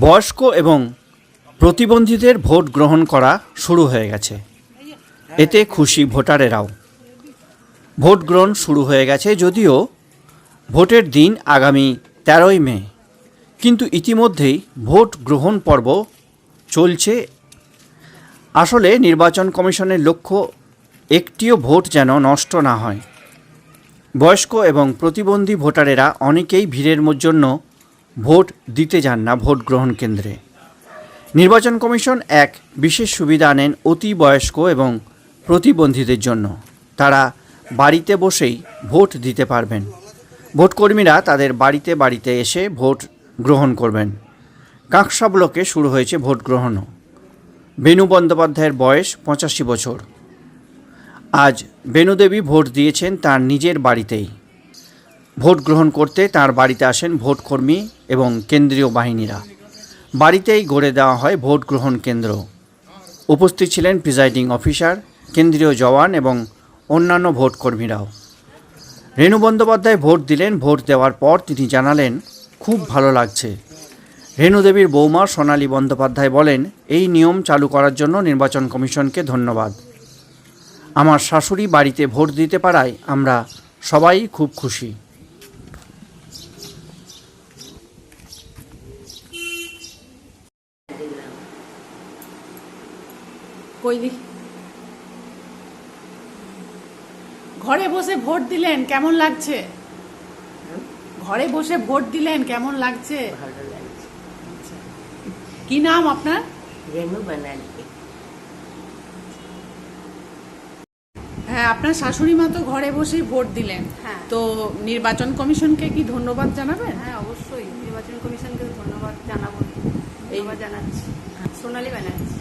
বয়স্ক এবং প্রতিবন্ধীদের ভোট গ্রহণ করা শুরু হয়ে গেছে। এতে খুশি ভোটারেরাও। ভোট গ্রহণ শুরু হয়ে গেছে যদিও ভোটের দিন আগামী তেরোই মে। কিন্তু ইতিমধ্যেই ভোট গ্রহণ পর্ব চলছে। আসলে নির্বাচন কমিশনের লক্ষ্য একটিও ভোট যেন নষ্ট না হয়। বয়স্ক এবং প্রতিবন্ধী ভোটারেরা অনেকেই ভিড়ের জন্য ভোট দিতে যান না ভোট গ্রহণ কেন্দ্রে। নির্বাচন কমিশন এক বিশেষ সুবিধা আনেন অতি বয়স্ক এবং প্রতিবন্ধীদের জন্য। তারা বাড়িতে বসেই ভোট দিতে পারবেন। ভোটকর্মীরা তাদের বাড়িতে বাড়িতে এসে ভোট গ্রহণ করবেন। কাঁকসা ব্লকে শুরু হয়েছে ভোট গ্রহণও। বেনু বন্দ্যোপাধ্যায়ের বয়স পঁচাশি বছর। আজ বেনুদেবী ভোট দিয়েছেন তার নিজের বাড়িতেই। ভোট গ্রহণ করতে তার বাড়িতে আসেন ভোটকর্মী এবং কেন্দ্রীয় বাহিনীরা। বাড়িতেই গড়ে দেওয়া হয় ভোট গ্রহণ কেন্দ্র। উপস্থিত ছিলেন প্রিজাইডিং অফিসার, কেন্দ্রীয় জওয়ান এবং অন্যান্য ভোটকর্মীরাও রেণু বন্দ্যোপাধ্যায় ভোট দিলেন, ভোট দেওয়ার পর তিনি জানালেন, খুব ভালো লাগছে। রেণুদেবীর বৌমা সোনালী বন্দ্যোপাধ্যায় বলেন, এই নিয়ম চালু করার জন্য নির্বাচন কমিশনকে ধন্যবাদ। আমার শাশুড়ি বাড়িতে ভোট দিতে পারায় আমরা সবাই খুব খুশি। কই দেখি ঘরে বসে ভোট দিলেন কেমন লাগছে? ঘরে বসে ভোট দিলেন কেমন লাগছে? ভালো লাগছে কি নাম আপনার? রেনু হ্যাঁ আপনার শাশুড়ি মা তো ঘরে বসেই ভোট দিলেন। হ্যাঁ। তো নির্বাচন কমিশনকে কি ধন্যবাদ জানাবেন? হ্যাঁ অবশ্যই। নির্বাচন কমিশনকে ধন্যবাদ জানাব। ধন্যবাদ জানাচ্ছি। সোনালী ব্যানার্জি।